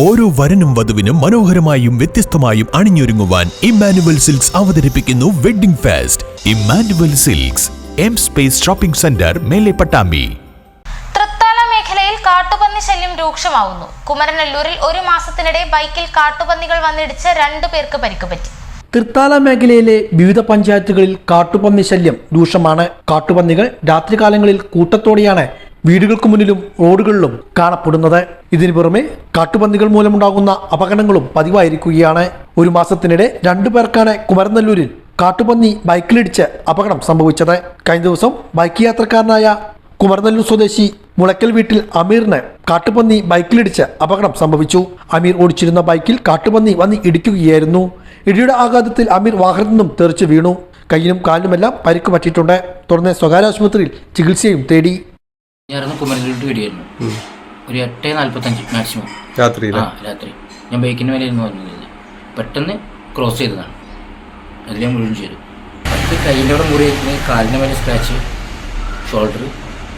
ഓരോ വരനും വധുവിനും മനോഹരമായും വ്യത്യസ്തമായും അണിഞ്ഞൊരുങ്ങുവാൻ ഇമ്മാനുവൽ സിൽക്സ് അവതരിപ്പിക്കുന്നു wedding fest. Immanuel Silks M space shopping centre മേലെ പട്ടാമ്പി. തൃത്താല മേഖലയിൽ കാട്ടുപന്നി ശല്യം രൂക്ഷമാവുന്നു. കുമരനെല്ലൂരിൽ ഒരു മാസത്തിനിടെ ബൈക്കിൽ കാട്ടുപന്നികൾ വന്നിടിച്ച് രണ്ടു പേർക്ക് പരിക്കുപറ്റി തൃത്താല മേഖലയിലെ വിവിധ പഞ്ചായത്തുകളിൽ കാട്ടുപന്നി ശല്യം രൂക്ഷമാണ്. കാട്ടുപന്നികൾ രാത്രികാലങ്ങളിൽ കൂട്ടത്തോടെയാണ് വീടുകൾക്ക് മുന്നിലും റോഡുകളിലും കാണപ്പെടുന്നത്. ഇതിനു പുറമെ കാട്ടുപന്നികൾ മൂലമുണ്ടാകുന്ന അപകടങ്ങളും പതിവായിരിക്കുകയാണ്. ഒരു മാസത്തിനിടെ രണ്ടു പേർക്കാണ് കുമരനെല്ലൂരിൽ കാട്ടുപന്നി ബൈക്കിലിടിച്ച് അപകടം സംഭവിച്ചത്. കഴിഞ്ഞ ദിവസം ബൈക്ക് യാത്രക്കാരനായ കുമരനെല്ലൂർ സ്വദേശി മുളയ്ക്കൽ വീട്ടിൽ അമീറിന് കാട്ടുപന്നി ബൈക്കിലിടിച്ച് അപകടം സംഭവിച്ചു. അമീർ ഓടിച്ചിരുന്ന ബൈക്കിൽ കാട്ടുപന്നി വന്ന് ഇടിക്കുകയായിരുന്നു. ഇടിയുടെ ആഘാതത്തിൽ അമീർ വാഹനത്തിൽ നിന്നും തെറിച്ച് വീണു. കയ്യിലും കാലിലുമെല്ലാം പരിക്ക് പറ്റിയിട്ടുണ്ട്. തുടർന്ന് സ്വകാര്യ ആശുപത്രിയിൽ ചികിത്സയും തേടി. ഞാനൊന്ന് കുമരനിലോട്ട് വരികയായിരുന്നു. ഒരു എട്ട് നാൽപ്പത്തഞ്ച് മാക്സിമം രാത്രി ആ രാത്രി. ഞാൻ ബൈക്കിന്റെ മേലെ ഇരുന്ന് വന്നിരുന്നത് പെട്ടെന്ന് ക്രോസ് ചെയ്തതാണ്. അതിൽ ഞാൻ മുഴുവൻ ചെയ്തു. അത് കയ്യിന്റെ അവിടെ മുറിയിരിക്കുന്നത് കാലിന്റെ മേലെ സ്ക്രാച്ച് ഷോൾഡർ